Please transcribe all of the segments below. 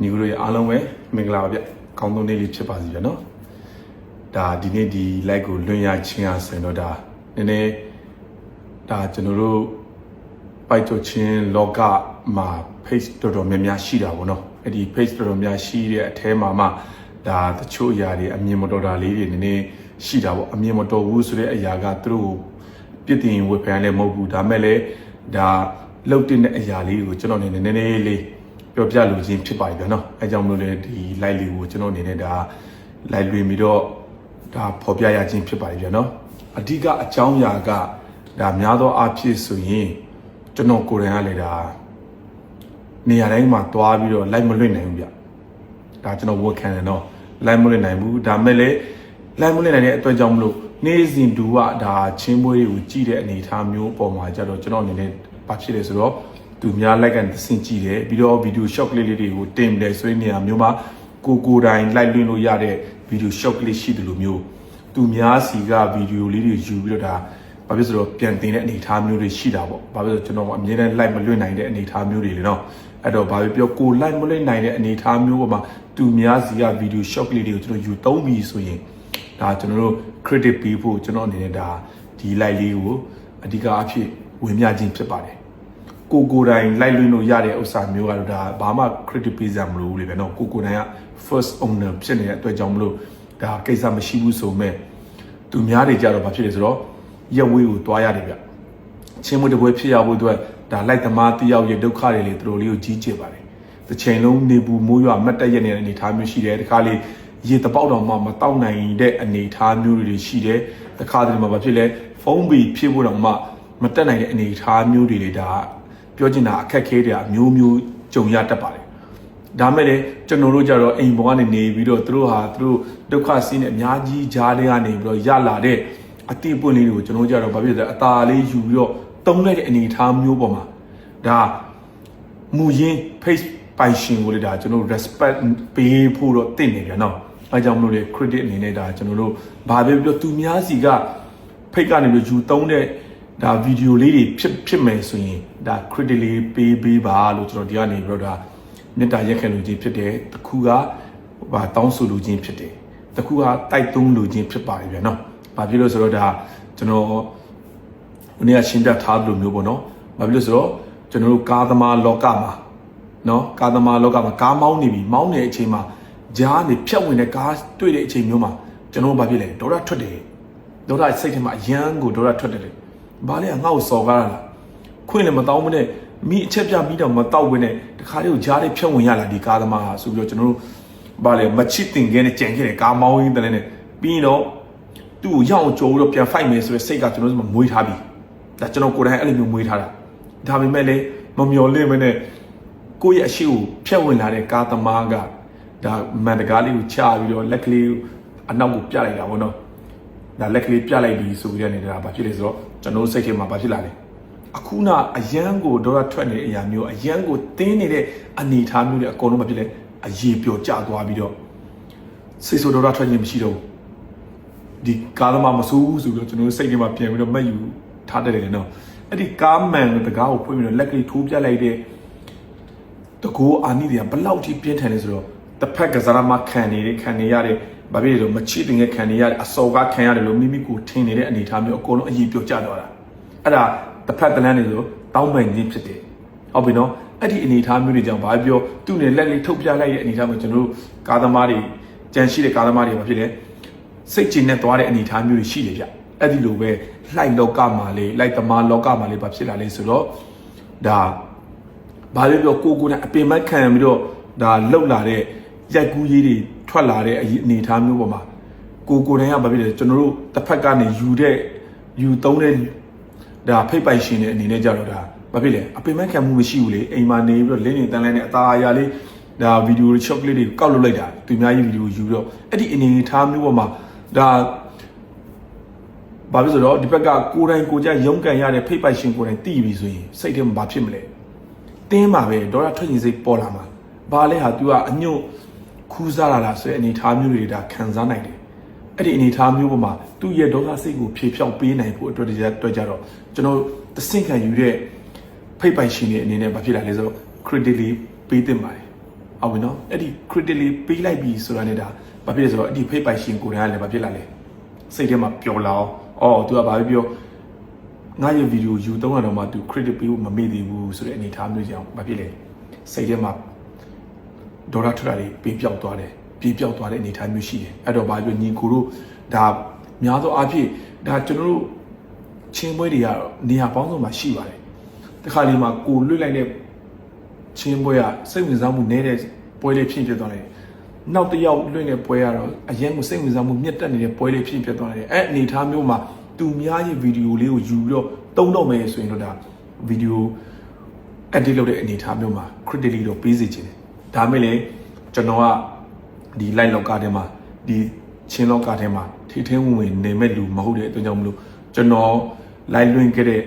ညီကိုတို့ရဲ့အားလုံးပဲမင်္ဂလာပါဗျကောင်းသောနေ့လေးဖြစ်ပါစေဗျနော်ဒါဒီနေ့ဒီ live ကိုလွှင့်ရချင်းအားဆိုရင်တော့ဒါနည်းနည်းဒါကျွန်တော်တို့ပိုက်ချချင်းလောကမှာ page တော်တော်များများရှိတာပေါ့နော်အဲ့ဒီ page တော်တော်များရှိတဲ့အထဲမှာမှဒါတချို့အရာတွေအမြင်မတော်တာလေးတွေနည်းနည်းရှိတာပေါ့အမြင်မတော်ဘူးဆိုတဲ့အရာကသူတို့ကိုပြစ်တင်ဝေဖန်လည်းမဟုတ်ဘူးဒါမဲ့လည်းဒါလှုပ်တဲ့အရာလေးကိုကျွန်တော်အနေနဲ့နည်းနည်းလေး ပြောပြလိုခြင်းဖြစ်ပါတယ်ဗျာနော်အဲကြောင့်မလို့လည်းဒီ live လေးကိုကျွန်တော်အနေနဲ့ဒါ live လွှင့်ပြီးတော့ဒါဖော်ပြရခြင်းဖြစ်ပါတယ်ဗျာနော်အဓိကအကြောင်းအရာကဒါများသောအားဖြင့်ဆိုရင်ကျွန်တော်ကိုယ်တိုင်ကလည်းဒါနေရာတိုင်းမှာတွားပြီးတော့ live မလွှင့်နိုင်ဘူးဗျဒါကျွန်တော်ဝတ်ခံတယ်နော် live မလွှင့်နိုင်ဘူးဒါမဲ့လည်း live မလွှင့်နိုင်တဲ့အတွက်ကြောင့်မလို့နေ့စဉ်တူကဒါချင်းမွေးတွေကိုကြည့်တဲ့အနေအထားမျိုးပေါ်မှာကြတော့ကျွန်တော်အနေနဲ့ဘာဖြစ်လဲဆိုတော့ သူများ like and သင်ကြည့်တယ်ပြီးတော့ video short ကလေးလေးတွေကိုတင်တယ်ဆိုတဲ့နေရာမျိုးမှာကိုကိုယ်တိုင် like လွှင့်လို့ရတဲ့ video short ကလေးရှိတယ်လို့မျိုးသူများစီက video လေးတွေယူပြီးတော့ဒါဘာဖြစ်ဆိုတော့ပြန်တင်တဲ့အနေအထားမျိုးတွေရှိတာပေါ့ဘာဖြစ်ဆိုကျွန်တော်အမြဲတမ်း like မလွှင့်နိုင်တဲ့အနေအထားမျိုးတွေလေနော်အဲ့တော့ဘာဖြစ်ပြောကို like မလွှင့်နိုင်တဲ့အနေအထားမျိုးပေါ်မှာသူများစီက video short ကလေးတွေကိုကျွန်တော်ယူသုံးပြီးဆိုရင်ဒါကျွန်တော်တို့ credit ပေးဖို့ကျွန်တော်အနေနဲ့ဒါဒီ live လေးကိုအဓိကအဖြစ်ဝင်မြခြင်းဖြစ်ပါတယ် ကိုကိုတိုင်လိုက်လွင်လို့ရတဲ့ဥစ္စာမျိုးကတော့ဒါဘာမှ credit ပေးစရာမလိုဘူးလေဗျာနော်ကိုကိုတိုင်က first owner ဖြစ်နေတဲ့အတွက်ကြောင့်မလို့ဒါကိစ္စမရှိဘူးဆိုမဲ့သူများတွေကြတော့ဘာဖြစ်လဲဆိုတော့ရက်ဝေးကိုတွားရတယ်ဗျချင်းမတပွဲဖြစ်ရဖို့အတွက်ဒါလိုက်သမားတယောက်ရဲ့ဒုက္ခတွေလေသူတို့လေးကိုကြီးကျယ်ပါတယ်တစ်ချိန်လုံးနေပူမိုးရွာမတ်တက်ရနေတဲ့အနေအထားမျိုးရှိတယ်တခါလေရေတပေါက်တော့မှမတောက်နိုင်တဲ့အနေအထားမျိုးတွေရှိတယ်တခါတည်းမှာဘာဖြစ်လဲဖုန်းဘီဖြစ်ဖို့တော့မှမတက်နိုင်တဲ့အနေအထားမျိုးတွေလေဒါ ပြောချင်တာအခက်ခဲတွေအမျိုးမျိုးကြုံရတတ်ပါတယ်ဒါမဲ့လည်းကျွန်တော်တို့ကြတော့အိမ်ပေါ်ကနေနေပြီးတော့သူတို့ဟာသူတို့ဒုက္ခဆင်းနေအများကြီးကြားတွေကနေပြီးတော့ရလာတဲ့အတိအပွင့်လေးတွေကိုကျွန်တော်တို့ကြတော့ဘာဖြစ်လဲအตาလေးယူပြီးတော့တုံးလိုက်တဲ့အနေအထားမျိုးပေါ်မှာဒါမူရင်း face ပိုင်ရှင်ကိုလေဒါကျွန်တော်တို့ respect ပေးဖို့တော့တင့်နေပြန်တော့အဲကြောင့်မလို့လေ credit အနေနဲ့ဒါကျွန်တော်တို့ဘာပဲပြောသူများစီက fake ကနေပြီးယူတုံးတဲ့ ဒါဗီဒီယိုလေးတွေဖြစ်ဖြစ်မယ်ဆိုရင်ဒါ credit လေးပေးပေးပါလို့ကျွန်တော်ဒီကနေပြီးတော့ဒါမေတ္တာရက်ခံလူချင်းဖြစ်တယ်တခုကဟာတောင်းဆိုလူချင်းဖြစ်တယ်တခုကတိုက်တွန်းလူချင်းဖြစ်ပါတယ်ဗျာနော်ဘာဖြစ်လို့ဆိုတော့ဒါကျွန်တော်ဟိုနေ့ကရှင်းပြထားသလိုမျိုးပေါ့နော်ဘာဖြစ်လို့ဆိုတော့ကျွန်တော်တို့ကားသမားလောကမှာနော်ကားသမားလောကမှာကားမောင်းနေပြီမောင်းနေတဲ့အချိန်မှာကြားနေဖြတ်ဝင်တဲ့ကားတွေ့တဲ့အချိန်မျိုးမှာကျွန်တော်ဘာဖြစ်လဲဒေါသထွက်တယ်ဒေါသစိတ်ထဲမှာအယမ်းကိုဒေါသထွက်တယ်လေ ဘာလဲငါ့ကိုစော်ကားတာလားခွင့်လည်းမတောင်းမနဲ့မိအချက်ပြပြီးတော့မတောက်ဝင်နဲ့တခါလေးကိုကြားလေးဖြတ်ဝင်ရလာဒီကားသမားဟာဆိုပြီးတော့ကျွန်တော်တို့ဘာလဲမချစ်တင်ခဲ့နဲ့ကြံခဲ့တယ်ကားမောင်းရင်းတလည်းနဲ့ပြီးတော့သူ့ကိုရောက်အောင်ကြိုးပြီးတော့ပြန်ဖိုက်မယ်ဆိုတဲ့စိတ်ကကျွန်တော်တို့မွေးထားပြီဒါကျွန်တော်ကိုယ်တိုင်အဲ့လိုမျိုးမွေးထားတာဒါပေမဲ့လည်းမမျော်လင့်မနဲ့ကိုယ့်ရဲ့အရှိကိုဖြတ်ဝင်လာတဲ့ကားသမားကဒါမန်တကားလေးကိုချပြီးတော့လက်ကလေးအနောက်ကိုပြလိုက်တာပေါ့နော်ဒါလက်ကလေးပြလိုက်ပြီးဆိုပြီးတော့နေတာဘာဖြစ်လဲဆိုတော့ ကျွန်တော်စိတ်ထဲမှာဘာဖြစ်လာလဲအခုနအရန်ကိုဒေါ်ထွက်နေတဲ့အရာမျိုးအရန်ကိုတင်းနေတဲ့အနေအထားမျိုးတွေအကုန်လုံးဘာဖြစ်လဲအရေးပျော်ကျသွားပြီးတော့စိတ်ဆိုးဒေါ်ထွက်ခြင်းမရှိတော့ဘူးဒီကားသမားမဆိုးဘူးဆိုပြီးတော့ကျွန်တော်စိတ်ထဲမှာပြန်ပြီးတော့မှတ်ယူထားတယ်လေနော်အဲ့ဒီကားမန်တကားကိုဖွင့်ပြီးတော့လက်ကလေးထိုးပြလိုက်တဲ့တကူအာနိတွေကဘလောက်ထိပြင်းထန်လဲဆိုတော့တစ်ဖက်ကစားရမခံနေတဲ့ခံနေရတဲ့ ဘာဖြစ်လဲဆိုမချစ်တင်တဲ့ခံနေရတဲ့အစော်ကခံရတယ်လို့မိမိကိုထင်နေတဲ့အနေအထားမျိုးအကုန်လုံးအရေးပြောကြတော့တာအဲ့ဒါတစ်ဖက်တလန်းနေဆိုတောင်းပန်ခြင်းဖြစ်တယ်ဟုတ်ပြီနော်အဲ့ဒီအနေအထားမျိုးတွေကြောင့်ဘာပြောသူ့နဲ့လက်လေးထုတ်ပြလိုက်တဲ့အနေအထားမျိုးကျွန်တော်တို့ကားသမားတွေကြံရှိတဲ့ကားသမားတွေဘာဖြစ်လဲစိတ်ကျဉ်နဲ့သွားတဲ့အနေအထားမျိုးတွေရှိတယ်ဗျအဲ့ဒီလိုပဲလိုက်လောကမှာလေလိုက်သမားလောကမှာလေဘာဖြစ်လာလဲဆိုတော့ဒါဘာလို့ပြောကိုကိုနဲ့အပင်မခံပြီးတော့ဒါလှုပ်လာတဲ့ရိုက်ကူးရေးတွေ ထွက်လာတဲ့အနေအထားမျိုးပေါ်မှာကိုကိုတိုင်ကဘာဖြစ်လဲကျွန်တော်တို့တစ်ဖက်ကနေယူတဲ့ယူသုံးတဲ့ဒါဖိတ်ပိုင်ရှင်တဲ့အနေနဲ့ကြတော့ဒါဘာဖြစ်လဲအပင်မခံမှုမရှိဘူးလေအိမ်မှာနေပြီးတော့လင်းနေတန်းလန်းနဲ့အသားအရာလေးဒါဗီဒီယိုတွေ short လေးတွေကောက်လုပ်လိုက်တာသူများရေးဗီဒီယိုယူပြီးတော့အဲ့ဒီအနေအထားမျိုးပေါ်မှာဒါဘာဖြစ်ဆိုတော့ဒီဘက်ကကိုယ်တိုင်ကိုကြရုံးကန်ရတဲ့ဖိတ်ပိုင်ရှင်ကိုယ်တိုင်တည်ပြီဆိုရင်စိတ်ထဲမှာဘာဖြစ်မလဲတင်းမှာပဲဒေါ်လာထွက်ရင်စိတ်ပေါ်လာမှာဘာလဲဟာ तू ကအညွတ် ခူးစားလာတာဆိုတဲ့အနေအထားမျိုးတွေဒါခံစားနိုင်တယ်အဲ့ဒီအနေအထားမျိုးပေါ်မှာသူ့ရဲ့ဒေါသစိတ်ကိုဖြေဖြောက်ပေးနိုင်ဖို့အတွက်တည်းအတွက်ကြတော့ကျွန်တော်သစင့်ခံယူတဲ့ဖိတ်ပိုင်ရှင်တွေအနေနဲ့ဘာဖြစ်လာလဲဆိုတော့ credit လေးပေးတင်ပါတယ်ဟုတ်ပြီနော်အဲ့ဒီ credit လေးပေးလိုက်ပြီဆိုတာနဲ့ဒါဘာဖြစ်လဲဆိုတော့အဲ့ဒီဖိတ်ပိုင်ရှင်ကိုယ်တိုင်ကလည်းဘာဖြစ်လာလဲစိတ်ထဲမှာပျော်လာအောင်အော် तू ကဘာဖြစ်ပြောငါရဲ့ဗီဒီယိုယူသုံးရတော့မှ तू credit ပေးဖို့မမေ့သေးဘူးဆိုတဲ့အနေအထားမျိုးကြောင့်ဘာဖြစ်လဲစိတ်ထဲမှာ ဒေါ်လာထထလေးပေးပြောက်သွားတယ်ပြေးပြောက်သွားတဲ့အနေအထားမျိုးရှိတယ်အဲ့တော့ဘာဖြစ်ညီကိုတို့ဒါများသောအားဖြင့်ဒါကျွန်တော်တို့ချင်းပွဲတွေကတော့နေရာပေါင်းစုံမှာရှိပါတယ်တခါလေမှာကိုလွတ်လိုက်တဲ့ချင်းပွဲကစိတ်ဝင်စားမှုနည်းတဲ့ပွဲလေးဖြစ်ဖြစ်သွားတယ်နောက်တစ်ယောက်လွင့်တဲ့ပွဲကတော့အရင်ကစိတ်ဝင်စားမှုမြင့်တက်နေတဲ့ပွဲလေးဖြစ်ဖြစ်သွားတယ်အဲ့အနေအထားမျိုးမှာသူများရဲ့ဗီဒီယိုလေးကိုယူပြီးတော့တုံးတော့မယ်ဆိုရင်တော့ဒါဗီဒီယို edit လုပ်တဲ့အနေအထားမျိုးမှာ critically တော့ပေးစီခြင်းတယ် ဒါမဲ့လေကျွန်တော်ကဒီ live လောကထဲမှာဒီချင်းလောကထဲမှာထိထင်းဝင်ဝင်နေမဲ့လူမဟုတ်တဲ့အတွက်ကြောင့်မလို့ကျွန်တော် live လွှင့်ခဲ့တဲ့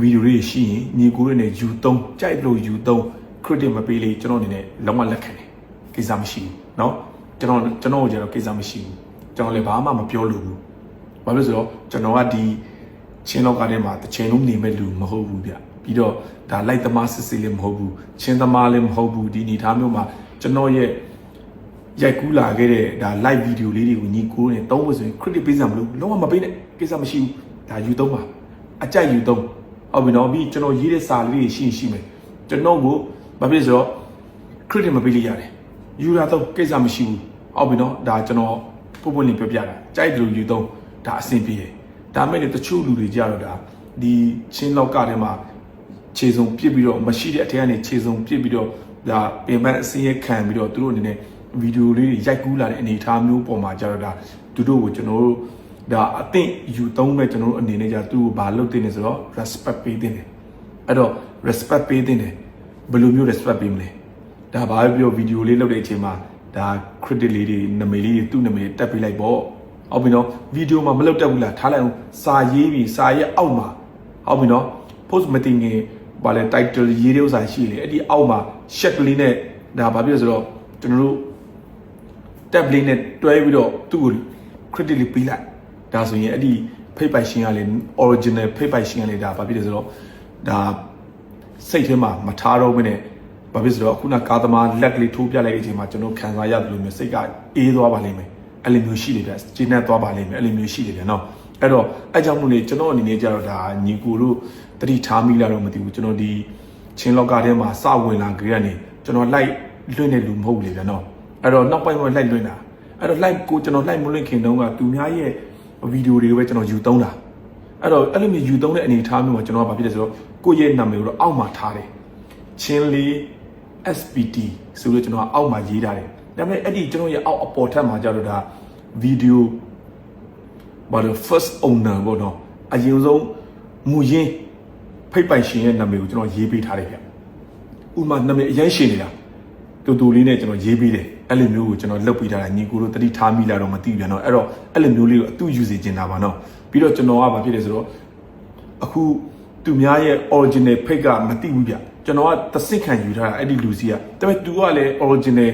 ဗီဒီယိုတွေရှိရင်ညီကိုတွေနဲ့ယူသုံးကြိုက်လို့ယူသုံး credit မပေးလေကျွန်တော်အနေနဲ့လုံးဝလက်ခံတယ်ကိစ္စမရှိဘူးเนาะကျွန်တော်ကျွန်တော်ကိုကျတော့ကိစ္စမရှိဘူးကျွန်တော်လည်းဘာမှမပြောလို့ဘူးဘာလို့လဲဆိုတော့ကျွန်တော်ကဒီချင်းလောကထဲမှာတစ်ချိန်လုံးနေမဲ့လူမဟုတ်ဘူးဗျ ပြီးတော့ဒါလိုက်သမားစစ်စစ်လည်းမဟုတ်ဘူးချင်းသမားလည်းမဟုတ်ဘူးဒီအနေထားမျိုးမှာကျွန်တော်ရဲ့ရိုက်ကူးလာခဲ့တဲ့ဒါ live video လေးတွေကိုညီကိုနဲ့သုံးဖို့ဆိုရင် credit ပေးစရာမလိုဘူးလုံးဝမပေးနဲ့ကိစ္စမရှိဘူးဒါယူသုံးပါအကြိုက်ယူသုံးဟုတ်ပြီနော်ပြီးကျွန်တော်ရေးတဲ့စာလေးတွေရှိရင်ရှိမယ်ကျွန်တော်ကိုဘာဖြစ်လဲဆိုတော့ credit မပေးလို့ရတယ်ယူတာတော့ကိစ္စမရှိဘူးဟုတ်ပြီနော်ဒါကျွန်တော်ပုံပွင့်လေးပြောပြတာကြိုက်တယ်လို့ယူသုံးဒါအဆင်ပြေတယ်ဒါမဲ့လည်းတချို့လူတွေကြတော့ဒါဒီချင်းလောက်ကထဲမှာ ခြေစုံပြစ်ပြီးတော့မရှိတဲ့အထက်ကနေခြေစုံပြစ်ပြီးတော့ဒါပင်ပန်းအစင်းရခံပြီးတော့သူတို့အနေနဲ့ဗီဒီယိုလေးတွေရိုက်ကူးလာတဲ့အနေအထားမျိုးပေါ်မှာကြတော့ဒါသူတို့ကိုကျွန်တော်တို့ဒါအသင့်ယူသုံးမဲ့ကျွန်တော်တို့အနေနဲ့じゃသူ့ကိုဘာလုပ်တင်နေဆိုတော့ respect ပေးတင်တယ်အဲ့တော့ respect ပေးတင်တယ်ဘယ်လိုမျိုး respect ပေးမလဲဒါဘာပဲပြောဗီဒီယိုလေးလုပ်တဲ့အချိန်မှာဒါ credit လေးတွေနာမည်လေးတွေသူ့နာမည်တက်ပေးလိုက်ပေါ့ဟုတ်ပြီနော်ဗီဒီယိုမှာမလုပ်တတ်ဘူးလားထားလိုက်အောင်စာရေးပြီးစာရဲ့အောက်မှာဟုတ်ပြီနော် post မတင်ခင် ဘာလဲ title ရေးတဲ့ဥစ္စာရှိလေအဲ့ဒီအောက်မှာ check လေးနဲ့ဒါဘာဖြစ်လဲဆိုတော့ကျွန်တော်တို့ tab လေးနဲ့တွဲပြီးတော့သူ့ကို credit လေးပေးလိုက်ဒါဆိုရင်အဲ့ဒီဖိတ်ပိုက်ရှင်ကလေ original ဖိတ်ပိုက်ရှင်ကလေဒါဘာဖြစ်လဲဆိုတော့ဒါစိတ်ထဲမှာမထားတော့ဘဲနဲ့ဘာဖြစ်ဆိုတော့ခုနကားသမားလက်ကလေးထိုးပြလိုက်တဲ့အချိန်မှာကျွန်တော်ခံစားရတယ်လို့မျိုးစိတ်ကအေးသွားပါလိမ့်မယ်အဲ့လိုမျိုးရှိတယ်ဗျကျဉ်းနဲ့သွားပါလိမ့်မယ်အဲ့လိုမျိုးရှိတယ်ဗျနော် အဲ့တော့အဲ့ကြောင့်မို့လေကျွန်တော်အနေနဲ့ကြတော့ဒါညီကိုတို့တတိထားမိလာတော့မသိဘူးကျွန်တော်ဒီချင်းလောကထဲမှာစဝင်လာကြရနေကျွန်တော်လိုက်လွင့်တဲ့လူမဟုတ်ဘူးလေဗျနော်အဲ့တော့နောက်ပိုင်းမှာလိုက်လွင့်တာအဲ့တော့ live ကိုကျွန်တော် live မလွင့်ခင်တုန်းကသူများရဲ့ဗီဒီယိုတွေကိုပဲကျွန်တော်ယူသုံးတာအဲ့တော့အဲ့လိုမျိုးယူသုံးတဲ့အနေအထားမျိုးမှာကျွန်တော်ကဘာဖြစ်လဲဆိုတော့ကိုယ့်ရဲ့နာမည်ကိုတော့အောက်မှာထားတယ်ချင်းလေး SPT ဆိုလို့ကျွန်တော်ကအောက်မှာရေးထားတယ်ဒါပေမဲ့အဲ့ဒီကျွန်တော်ရဲ့အောက်အပေါ်ထပ်မှာကြတော့ဒါဗီဒီယို ဘာလို့ first owner ပေါ့နော်အရင်ဆုံးမူရင်းဖိတ်ပိုင်ရှင်ရဲ့နာမည်ကိုကျွန်တော်ရေးပေးထားတယ်ဗျဥမာနာမည်အရင်ရှင်နေတာတူတူလေးနဲ့ကျွန်တော်ရေးပေးတယ်အဲ့လိုမျိုးကိုကျွန်တော်လုပ်ပေးထားတာညီကိုတို့တတိထားမိလာတော့မသိပြန်တော့အဲ့တော့အဲ့လိုမျိုးလေးကိုအတူယူစီကျင်တာပါနော်ပြီးတော့ကျွန်တော်ကဘာဖြစ်လဲဆိုတော့အခုသူများရဲ့ original fake ကမသိဘူးဗျကျွန်တော်ကသစ်ခံယူထားတာအဲ့ဒီလူစီကဒါပေမဲ့ तू ကလည်း original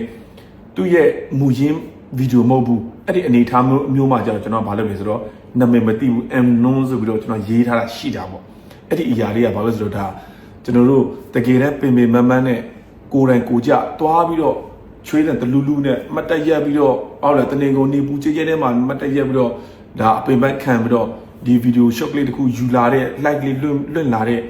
သူ့ရဲ့မူရင်းဗီဒီယိုမဟုတ်ဘူး အဲ့ဒီအနေထားမျိုးမျိုးမှကျတော့ကျွန်တော်ကဘာလုပ်လဲဆိုတော့နာမည်မသိဘူး M non ဆိုပြီးတော့ကျွန်တော်ရေးထားတာရှိတာပေါ့အဲ့ဒီအရာလေးကဘာလို့ဆိုတော့ဒါကျွန်တော်တို့တကယ်တမ်းပင်ပင်မန်းမန်းနဲ့ကိုယ်တိုင်ကိုကြသွားပြီးတော့ချွေးတဲ့တလူလူနဲ့မတ်တက်ရက်ပြီးတော့အောက်လေတနေကုန်နေပူချေချေထဲမှာမတ်တက်ရက်ပြီးတော့ဒါအပင်ပန်းခံပြီးတော့ဒီဗီဒီယို shot လေးတစ်ခုယူလာတဲ့ like လေးလွင့်လွင့်လာတဲ့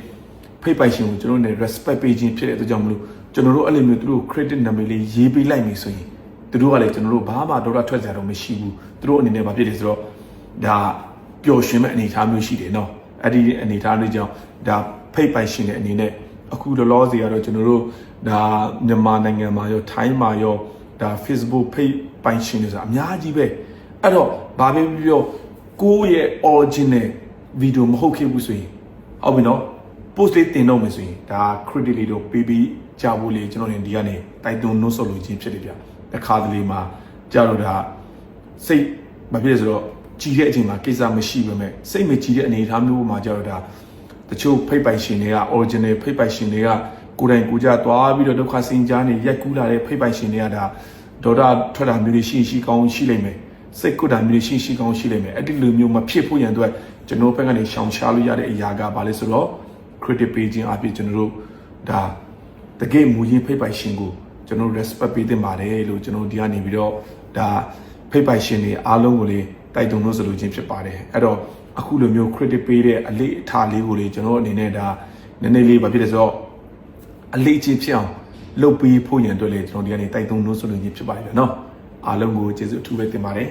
ဖိတ်ပိုင်ရှင်ကိုကျွန်တော်တို့ ਨੇ respect ပေးခြင်းဖြစ်တဲ့အတွက်ကြောင့်မလို့ကျွန်တော်တို့အဲ့လိုမျိုးသူတို့ credit နာမည်လေးရေးပေးလိုက်ပြီဆိုရင် သူတို့ကလည်းကျွန်တော်တို့ဘာမှဒေါသထွက်ကြတော့မရှိဘူးသူတို့အနေနဲ့ဘာဖြစ်လဲဆိုတော့ဒါပျော်ရွှင်မဲ့အနေအထားမျိုးရှိတယ်နော်အဲ့ဒီအနေအထားလေးကြောင့်ဒါဖိတ်ပိုင်ရှင်တဲ့အနေနဲ့အခုလောလောဆယ်ကတော့ကျွန်တော်တို့ဒါမြန်မာနိုင်ငံမှာရောထိုင်းမှာရောဒါ Facebook ဖိတ်ပိုင်ရှင်တွေဆိုတာအများကြီးပဲအဲ့တော့ဘာပဲပြောကိုယ့်ရဲ့ original video မဟုတ်ခဲ့ဘူးဆိုရင်ဟုတ်ပြီနော် post လေးတင်တော့မယ်ဆိုရင်ဒါ credit လေးတော့ပေးပြီးကြဖို့လေကျွန်တော်တို့ဒီကနေတိုက်တွန်းနှုတ်ဆက်လို့ခြင်းဖြစ်တယ်ဗျ တခါတလေမှာကြတော့ဒါစိတ်မဖြစ်ဆိုတော့ကြည်တဲ့အချိန်မှာကိစ္စမရှိပဲမဲ့စိတ်မကြည်တဲ့အနေအထားမျိုးမှာကြတော့ဒါတချို့ဖိတ်ပိုင်ရှင်တွေက original ဖိတ်ပိုင်ရှင်တွေကကိုယ်တိုင်ကိုယ်ကြသွားပြီးတော့ဒုက္ခစင်ကြားနေရက်ကူးလာတဲ့ဖိတ်ပိုင်ရှင်တွေကဒါဒေါတာထွက်တာမျိုးတွေရှိရှိကောင်းရှိလိမ့်မယ်စိတ်ကုတာမျိုးတွေရှိရှိကောင်းရှိလိမ့်မယ်အဲ့ဒီလိုမျိုးမဖြစ်ဖို့ရန်အတွက်ကျွန်တော်ဘက်ကနေရှောင်ရှားလို့ရတဲ့အရာကဘာလဲဆိုတော့ credit ပေးခြင်းအပြင်ကျွန်တော်တို့ဒါတကယ်မူရင်းဖိတ်ပိုင်ရှင်ကို ကျွန်တော် respect ပေးသင့်ပါတယ်လို့ကျွန်တော်ဒီကနေပြီးတော့ဒါဖိတ်ပိုက်ရှင်တွေအားလုံးကိုလေးတိုက်တွန်းလို့ဆိုလိုခြင်းဖြစ်ပါတယ်အဲ့တော့အခုလိုမျိုး credit ပေးတဲ့အလေးအထားလေးကိုလေကျွန်တော်အနေနဲ့ဒါနည်းနည်းလေးဘာဖြစ်လဲဆိုတော့အလေးချင်းဖြစ်အောင်လုပ်ပြီးဖို့ရန်အတွက်လေကျွန်တော်ဒီကနေတိုက်တွန်းလို့ဆိုလိုခြင်းဖြစ်ပါတယ်နော်အားလုံးကိုကျေးဇူးအထူးပဲတင်ပါတယ်